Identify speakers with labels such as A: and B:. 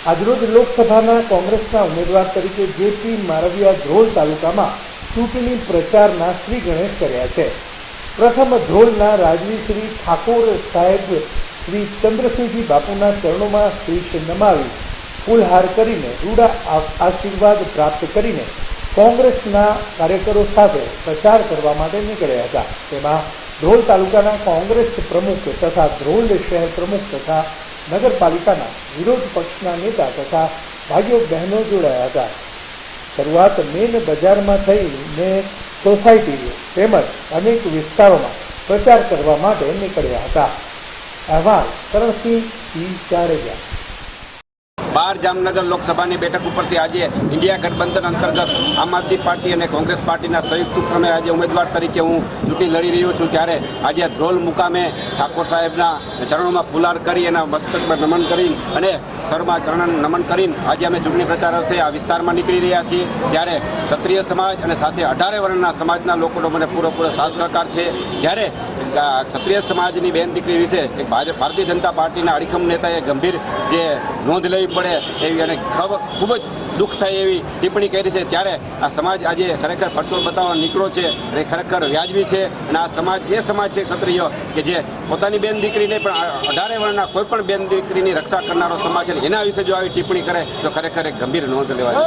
A: આજરોજ લોકસભાના કોંગ્રેસના ઉમેદવાર તરીકે જેપી મારવિયા ધ્રોલ તાલુકામાં ચૂંટણી પ્રચારના શ્રી ગણેશ કર્યા છે. પ્રથમ ધ્રોલના રાજવી શ્રી ઠાકોર સાહેબ શ્રી ચંદ્રસિંહજી બાપુના ચરણોમાં શીશ નમાવી ફૂલહાર કરીને રૂડા આશીર્વાદ પ્રાપ્ત કરીને કોંગ્રેસના કાર્યકરો સાથે પ્રચાર કરવા માટે નીકળ્યા હતા. તેમાં ધ્રોલ તાલુકાના કોંગ્રેસ પ્રમુખ તથા ધ્રોલ શહેર પ્રમુખ તથા નગરપાલિકાના વિરોધ પક્ષના નેતા તથા ભાઈઓ બહેનો જોડાયા હતા. શરૂઆત મેન બજારમાં થઈને સોસાયટીઓ તેમજ અનેક વિસ્તારોમાં પ્રચાર કરવા માટે નીકળ્યા હતા. અહેવાલ કરણસિંહ જાડેજા.
B: બાર જામનગર લોકસભાની બેઠક ઉપરથી આજે ઇન્ડિયા ગઠબંધન અંતર્ગત આમ આદમી પાર્ટી અને કોંગ્રેસ પાર્ટીના સંયુક્ત ઉપક્રમે આજે ઉમેદવાર તરીકે હું ચૂંટણી લડી રહ્યો છું. ત્યારે આજે ધ્રોલ મુકામે ઠાકોર સાહેબના ચરણોમાં ફુલાર કરી એના મસ્તક પર નમન કરી અને સરમાં ચરણ નમન કરીને આજે અમે ચૂંટણી પ્રચાર અર્થે આ વિસ્તારમાં નીકળી રહ્યા છીએ. ત્યારે ક્ષત્રિય સમાજ અને સાથે અઢારે વર્ણના સમાજના લોકોનો મને પૂરેપૂરો સાથ સહકાર છે. જ્યારે ક્ષત્રિય સમાજની બેન દીકરી વિશે એક ભાજપ ભારતીય જનતા પાર્ટીના અડીખમ નેતાએ ગંભીર જે નોંધ લેવી પડે એવી અને ખબ જ દુઃખ થાય એવી ટિપ્પણી કરી છે. ત્યારે આ સમાજ આજે ખરેખર પરચોર બતાવવા નીકળ્યો છે અને ખરેખર વ્યાજબી છે અને આ સમાજ એ સમાજ છે ક્ષત્રિય કે જે પોતાની બેન દીકરીને પણ અઢારે વર્ણના કોઈ પણ બેન દીકરીની રક્ષા કરનારો સમાજ છે એના વિશે જો આવી ટિપ્પણી કરે તો ખરેખર એક ગંભીર નોંધ લેવાય